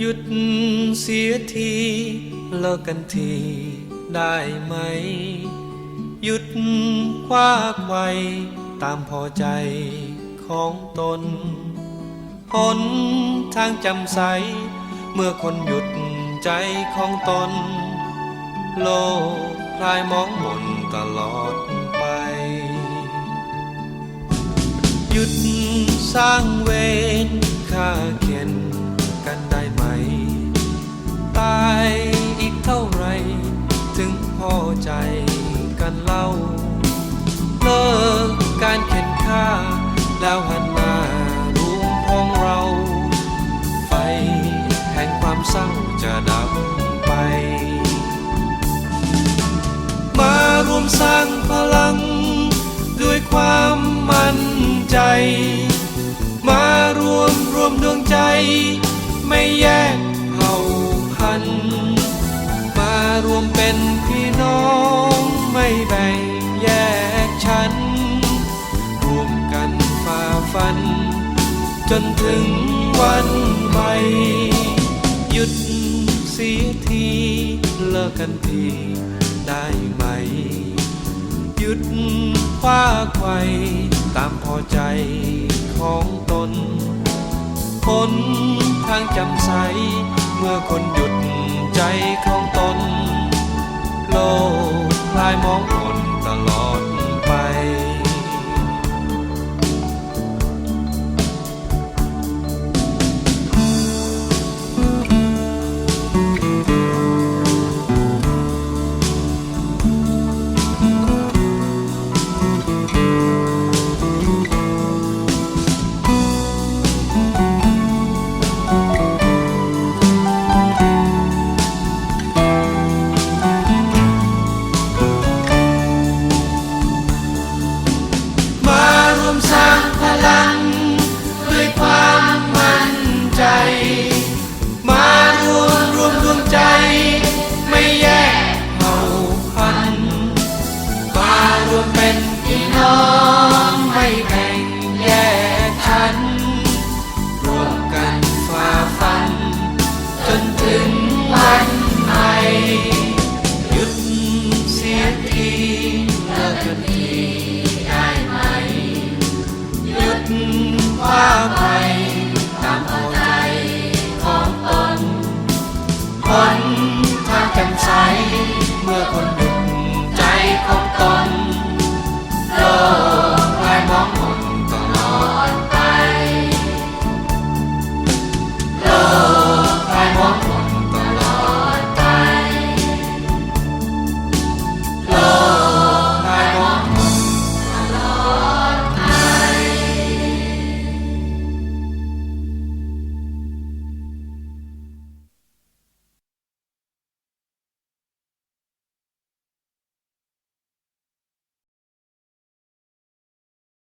หยุดเสียทีเลิกกันทีได้ไหม หยุดคว้าไขวตามพอใจของตนหนทางจำใส เมื่อคนหยุดใจของตน โลกคลายมองมนตลอดไป หยุดสร้างเวรค่าเข็น จะดับไป มารวมสร้างพลัง ด้วยความมั่นใจ มารวมรวมดวงใจ ไม่แยกเผ่าพันธุ์มารวมเป็นพี่น้องไม่แบ่งแยกชั้นรวมกันฝ่าฟัน จนถึงวันใหม่ กันทีได้ไหม หยุดคว้าไขวตามพอใจของตน คนทางจำใส เมื่อคนหยุดใจของตน โลกคลายมองคนตลอด ร เมื่อคนหนุ่ใจของตน